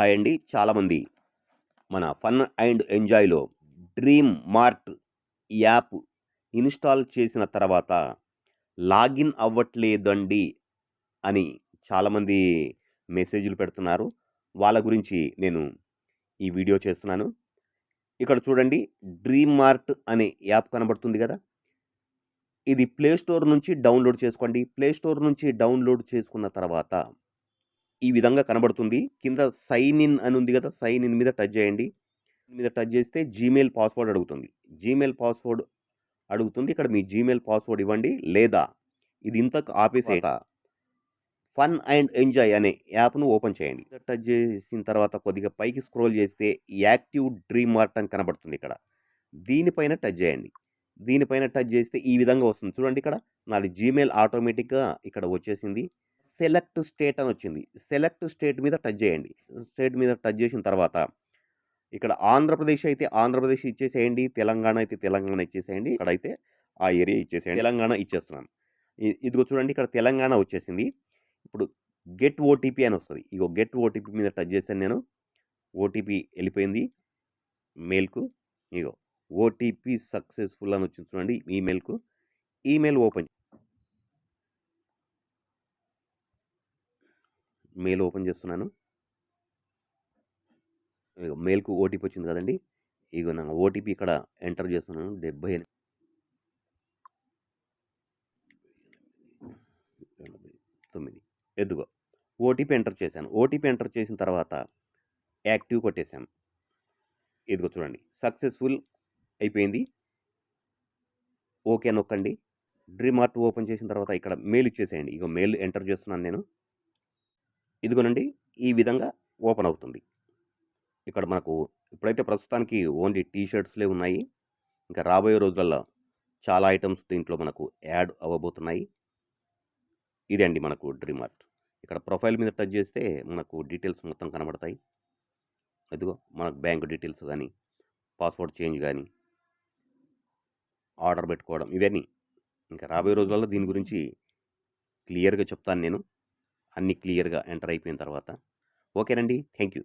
Hi అండి చాలామంది మన ఫన్ అండ్ ఎంజాయ్లో డ్రీమ్ మార్ట్ యాప్ ఇన్స్టాల్ చేసిన తర్వాత లాగిన్ అవ్వట్లేదండి అని చాలామంది మెసేజ్లు పెడుతున్నారు. వాళ్ళ గురించి నేను ఈ వీడియో చేస్తున్నాను. ఇక్కడ చూడండి. డ్రీమ్ మార్ట్ అనే యాప్ కనబడుతుంది కదా. ఇది ప్లే స్టోర్ నుంచి డౌన్లోడ్ చేసుకోండి. ప్లే స్టోర్ నుంచి డౌన్లోడ్ చేసుకున్న తర్వాత ఈ విధంగా కనబడుతుంది. కింద సైన్ ఇన్ అని ఉంది కదా సైన్ ఇన్ మీద టచ్ చేయండి. మీద టచ్ చేస్తే జీమెయిల్ పాస్వర్డ్ అడుగుతుంది. జీమెయిల్ పాస్వర్డ్ అడుగుతుంది. ఇక్కడ మీ జీమెయిల్ పాస్వర్డ్ ఇవ్వండి. లేదా ఇది ఇంతకు ఆపేసేట ఫన్ అండ్ ఎంజాయ్ అనే యాప్ను ఓపెన్ చేయండి. టచ్ చేసిన తర్వాత కొద్దిగా పైకి స్క్రోల్ చేస్తే యాక్టివ్ డ్రీమ్ మార్ట్ అని కనబడుతుంది ఇక్కడ. దీనిపైన టచ్ చేయండి. దీనిపైన టచ్ చేస్తే ఈ విధంగా వస్తుంది. చూడండి ఇక్కడ నాది జీమెయిల్ ఆటోమేటిక్గా ఇక్కడ వచ్చేసింది. సెలెక్ట్ స్టేట్ అని వచ్చింది. సెలెక్ట్ స్టేట్ మీద టచ్ చేయండి. స్టేట్ మీద టచ్ చేసిన తర్వాత ఇక్కడ ఆంధ్రప్రదేశ్ అయితే ఆంధ్రప్రదేశ్ ఇచ్చేసేయండి. తెలంగాణ అయితే తెలంగాణ ఇచ్చేసేయండి. ఇక్కడ అయితే ఆ ఏరియా ఇచ్చేసేయండి. తెలంగాణ ఇచ్చేస్తున్నాను. ఇదిగో చూడండి ఇక్కడ తెలంగాణ వచ్చేసింది. ఇప్పుడు గెట్ ఓటీపీ అని వస్తుంది. ఇగో గెట్ ఓటీపీ మీద టచ్ చేశాను నేను. ఓటీపీ వెళ్ళిపోయింది. మెయిల్కు ఇగో ఓటీపీ సక్సెస్ఫుల్ అని వచ్చింది చూడండి ఈమెయిల్కు ఈమెయిల్ ఓపెన్ మెయిల్ ఓపెన్ చేస్తున్నాను. మెయిల్కు ఓటీపీ వచ్చింది కదండి. ఇక నా ఓటీపీ ఇక్కడ ఎంటర్ చేస్తున్నాను. డెబ్బై ఎనిమిది తొమ్మిది. ఎదుగో ఓటీపీ ఎంటర్ చేశాను. ఓటీపీ ఎంటర్ చేసిన తర్వాత యాక్టివ్ కొట్టేశాను. ఇదిగో చూడండి. సక్సెస్ఫుల్ అయిపోయింది. ఓకే నొక్కండి. డ్రీమ్ ఆర్ట్ ఓపెన్ చేసిన తర్వాత ఇక్కడ మెయిల్ ఇచ్చేసేయండి. ఇగో మెయిల్ ఎంటర్ చేస్తున్నాను నేను. ఇదిగోనండి ఈ విధంగా ఓపెన్ అవుతుంది. ఇక్కడ మనకు ఇప్పుడైతే ప్రస్తుతానికి ఓన్లీ టీ షర్ట్స్లే ఉన్నాయి. ఇంకా రాబోయే రోజులలో చాలా ఐటమ్స్ దీంట్లో మనకు యాడ్ అవ్వబోతున్నాయి. ఇదే అండి మనకు డ్రీమ్ ఆర్ట్. ఇక్కడ ప్రొఫైల్ మీద టచ్ చేస్తే మనకు డీటెయిల్స్ మొత్తం కనబడతాయి. ఇదిగో మనకు బ్యాంక్ డీటెయిల్స్ కానీ పాస్వర్డ్ చేంజ్ కానీ ఆర్డర్ పెట్టుకోవడం ఇవన్నీ. ఇంకా రాబోయే రోజులలో దీని గురించి క్లియర్గా చెప్తాను నేను. అన్నీ క్లియర్గా ఎంటర్ అయిపోయిన తర్వాత. ఓకేనండి. Thank you